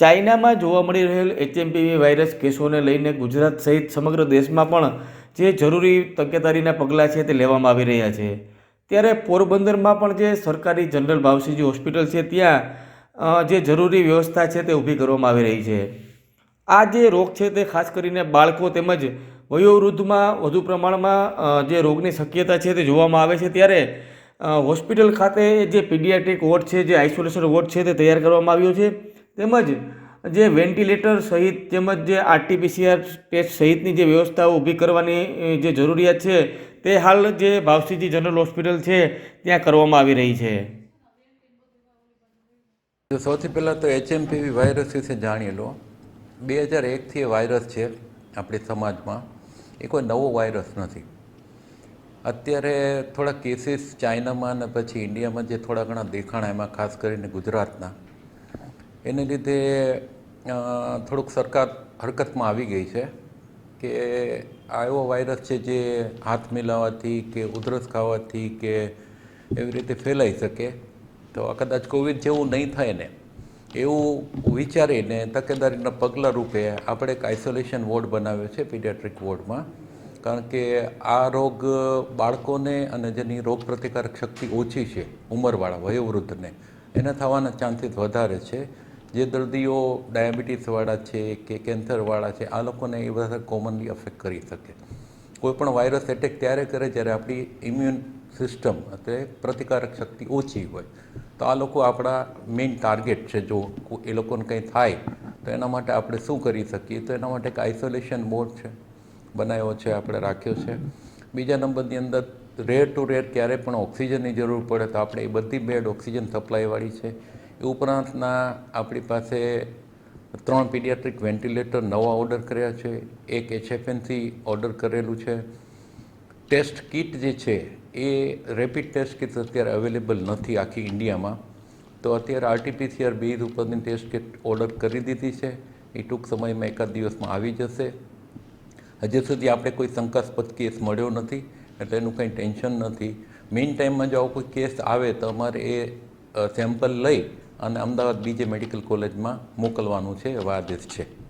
ચાઇનામાં જોવા મળી રહેલ એચએમપીવી વાયરસ કેસોને લઈને ગુજરાત સહિત સમગ્ર દેશમાં પણ જે જરૂરી તકેદારીના પગલાં છે તે લેવામાં આવી રહ્યા છે. ત્યારે પોરબંદરમાં પણ જે સરકારી જનરલ ભાવસીજી હોસ્પિટલ છે ત્યાં જે જરૂરી વ્યવસ્થા છે તે ઊભી કરવામાં આવી રહી છે. આ જે રોગ છે તે ખાસ કરીને બાળકો તેમજ વયોવૃદ્ધમાં વધુ પ્રમાણમાં જે રોગની શક્યતા છે તે જોવામાં આવે છે. ત્યારે હોસ્પિટલ ખાતે જે પીડિયાટ્રિક વોર્ડ છે, જે આઇસોલેશન વોર્ડ છે તે તૈયાર કરવામાં આવ્યો છે. તેમજ જે વેન્ટિલેટર સહિત તેમજ જે આરટીપીસીઆર ટેસ્ટ સહિતની જે વ્યવસ્થાઓ ઊભી કરવાની જે જરૂરિયાત છે તે હાલ જે ભાવસીજી જનરલ હોસ્પિટલ છે ત્યાં કરવામાં આવી રહી છે. સૌથી પહેલાં તો એચએમપીવી વાયરસ વિશે જાણી લો. બે હજાર એકથી એ વાયરસ છે આપણી સમાજમાં. એ કોઈ નવો વાયરસ નથી. અત્યારે થોડા કેસીસ ચાઇનામાં અને પછી ઇન્ડિયામાં જે થોડા ઘણા દેખાણા એમાં ખાસ કરીને ગુજરાતના એને લીધે થોડુંક સરકાર હરકતમાં આવી ગઈ છે કે આ એવો વાયરસ છે જે હાથ મિલાવવાથી કે ઉધરસ ખાવાથી કે એવી રીતે ફેલાઈ શકે. તો આ કદાચ કોવિડ જેવું નહીં થાય ને, એવું વિચારીને તકેદારીના પગલાં રૂપે આપણે એક આઇસોલેશન વોર્ડ બનાવ્યો છે પીડિયાટ્રિક વોર્ડમાં. કારણ કે આ રોગ બાળકોને અને જેની રોગ પ્રતિકારક શક્તિ ઓછી છે ઉંમરવાળા, વયોવૃદ્ધને, એને થવાના ચાન્સીસ વધારે છે. જે દર્દીઓ ડાયાબિટીસવાળા છે કે કેન્સરવાળા છે, આ લોકોને એ બધા કોમનલી અફેક્ટ કરી શકે. કોઈ પણ વાયરસ એટેક ત્યારે કરે જ્યારે આપણી ઇમ્યુન સિસ્ટમ એટલે પ્રતિકારક શક્તિ ઓછી હોય. તો આ લોકો આપણા મેઇન ટાર્ગેટ છે. જો એ લોકોને કંઈ થાય, તો એના માટે આપણે શું કરી શકીએ? તો એના માટે એક આઇસોલેશન બોર્ડ છે, બનાવ્યો છે, આપણે રાખ્યો છે. બીજા નંબરની અંદર રેર ટુ રેર ક્યારે પણ ઓક્સિજનની જરૂર પડે, તો આપણે એ બધી બેડ ઓક્સિજન સપ્લાયવાળી છે. એ ઉપરાંતના આપણી પાસે ત્રણ પીડિયાટ્રિક વેન્ટિલેટર નવા ઓર્ડર કર્યા છે, એક એચએફએનથી ઓર્ડર કરેલું છે. ટેસ્ટ કિટ જે છે, એ રેપિડ ટેસ્ટ કિટ અત્યારે અવેલેબલ નથી આખી ઇન્ડિયામાં. તો અત્યારે આરટીપીસીઆર બેઝ ઉપરની ટેસ્ટ કિટ ઓર્ડર કરી દીધી છે. એ ટૂંક સમયમાં એકાદ દિવસમાં આવી જશે. હજી સુધી આપણે કોઈ શંકાસ્પદ કેસ મળ્યો નથી, એટલે એનું કંઈ ટેન્શન નથી. મેઇન ટાઈમમાં જો આવો કોઈ કેસ આવે તો અમારે એ સેમ્પલ લઈ અને અમદાવાદ બીજે મેડિકલ કોલેજમાં મોકલવાનું છે એવા છે.